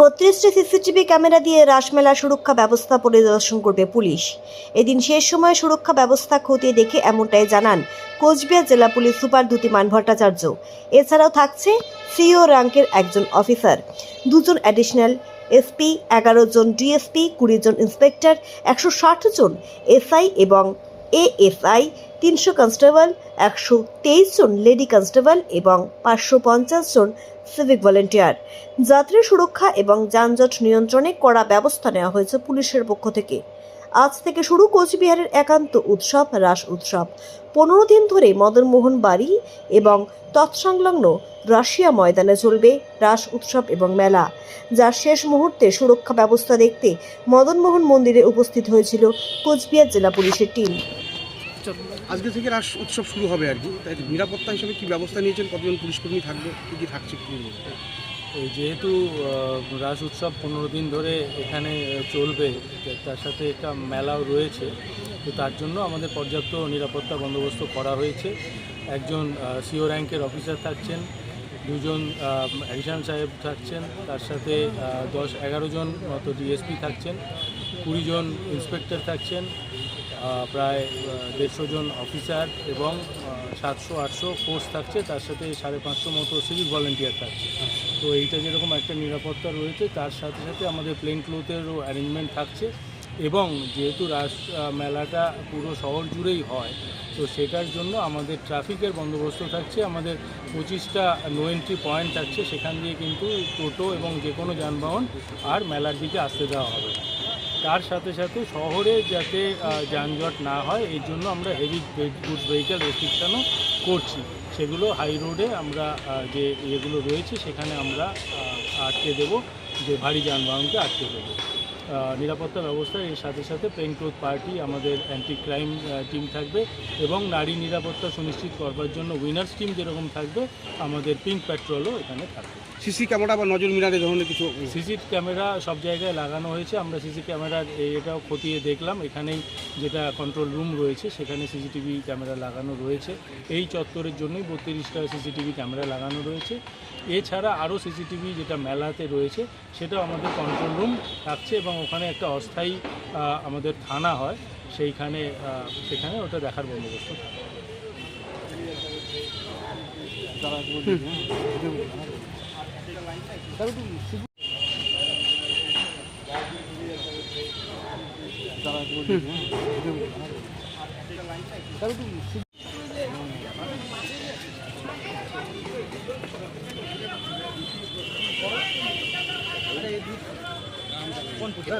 বত্রিশটি CCTV camera দিয়ে রাসমেলা সুরক্ষা ব্যবস্থা পরিদর্শন করবে পুলিশ। এদিন শেষ সময়ে সুরক্ষা ব্যবস্থা খতিয়ে দেখে এমনটাই জানান কোচবিহার জেলা পুলিশ সুপার দ্যুতিমান ভট্টাচার্য। এছাড়াও থাকছে সিও র্যাঙ্কের একজন অফিসার। দুজন অ্যাডিশনাল এসপি, এগারো জন ডিএসপি, কুড়ি জন ইন্সপেক্টর, একশো ষাট জন এসআই এবং এএসআই তিনশো কনস্টেবল, একশো তেইশ জন লেডি কনস্টেবল এবং পাঁচশো পঞ্চাশ জন সিভিক ভলেন্টিয়ার। যাত্রী সুরক্ষা এবং যানজট নিয়ন্ত্রণে কড়া ব্যবস্থা নেওয়া হয়েছে পুলিশের পক্ষ থেকে। আজ থেকে শুরু কোচবিহারের একান্ত উৎসব, রাস উৎসব। পনেরো দিন ধরে মদনমোহন বাড়ি এবং তৎসংলগ্ন রাশিয়া ময়দানে চলবে রাস উৎসব এবং মেলা। যার শেষ মুহূর্তে সুরক্ষা ব্যবস্থা দেখতে মদনমোহন মন্দিরে উপস্থিত হয়েছিল কোচবিহার জেলা পুলিশের টিম। আজকে থেকে রাস উৎসব শুরু হবে আর কি। তাই নিরাপত্তা হিসেবে কি ব্যবস্থা নিয়েছেন? কতজন পুলিশকর্মী থাকবে? কী কী থাকছে। এই যেহেতু রাস উৎসব পনেরো দিন ধরে এখানে চলবে তার সাথে একটা মেলাও রয়েছে। তো তার জন্য আমাদের পর্যাপ্ত নিরাপত্তা বন্দোবস্ত করা হয়েছে। একজন সিও র্যাঙ্কের অফিসার থাকছেন দুজন অ্যাডিশনাল সাহেব থাকছেন তার সাথে দশ এগারো জন মতো ডিএসপি থাকছেন কুড়ি জন ইন্সপেক্টর থাকছেন প্রায় দেড়শো জন অফিসার এবং সাতশো, আটশো ফোর্স থাকছে। তার সাথে সাড়ে পাঁচশো মতো সিভিক ভলেন্টিয়ার থাকছে। তো এইটা যেরকম একটা নিরাপত্তা রয়েছে, তার সাথে সাথে আমাদের প্লেন ক্লোথেরও অ্যারেঞ্জমেন্ট থাকছে। এবং যেহেতু রাস মেলাটা পুরো শহর জুড়েই হয়, তো সেটার জন্য আমাদের ট্রাফিকের বন্দোবস্ত থাকছে। আমাদের পঁচিশটা নো এন্ট্রি পয়েন্ট থাকছে। সেখান দিয়ে কিন্তু টোটো এবং যে কোনো যানবাহন আর মেলার দিকে আসতে দেওয়া হবে। তার সাথে সাথে শহরে যাতে যানজট না হয় এই জন্য আমরা হেভি গুডস ভেহিক্যাল রেস্ট্রিকশানও করছি। সেগুলো হাই রোডে আমরা যে ইয়েগুলো রয়েছে, সেখানে আমরা আটকে দেব, যে ভারী যানবাহনকে আটকে দেবো। নিরাপত্তা ব্যবস্থার এর সাথে সাথে প্লেন ক্লোথ পার্টি আমাদের অ্যান্টি ক্রাইম টিম থাকবে এবং নারী নিরাপত্তা সুনিশ্চিত করবার জন্য উইনার্স টিম যেরকম থাকবে আমাদের পিঙ্ক পেট্রোলও এখানে থাকবে। সিসি ক্যামেরা বা নজর মিনার ধরনের কিছু সিসি ক্যামেরা সব জায়গায় লাগানো হয়েছে আমরা সিসি ক্যামেরার এটাও খতিয়ে দেখলাম এখানেই যেটা কন্ট্রোল রুম রয়েছে সেখানে সিসিটিভি ক্যামেরা লাগানো রয়েছে। এই চত্বরের জন্যই বত্রিশটা সিসিটিভি ক্যামেরা লাগানো রয়েছে। এছাড়া আরও সিসিটিভি যেটা মেলাতে রয়েছে সেটাও আমাদের কন্ট্রোল রুম থাকছে এবং ওখানে একটা অস্থায়ী আমাদের থানা হয় সেইখানে সেখানে ওটা দেখার বন্দোবস্ত। তারা 不行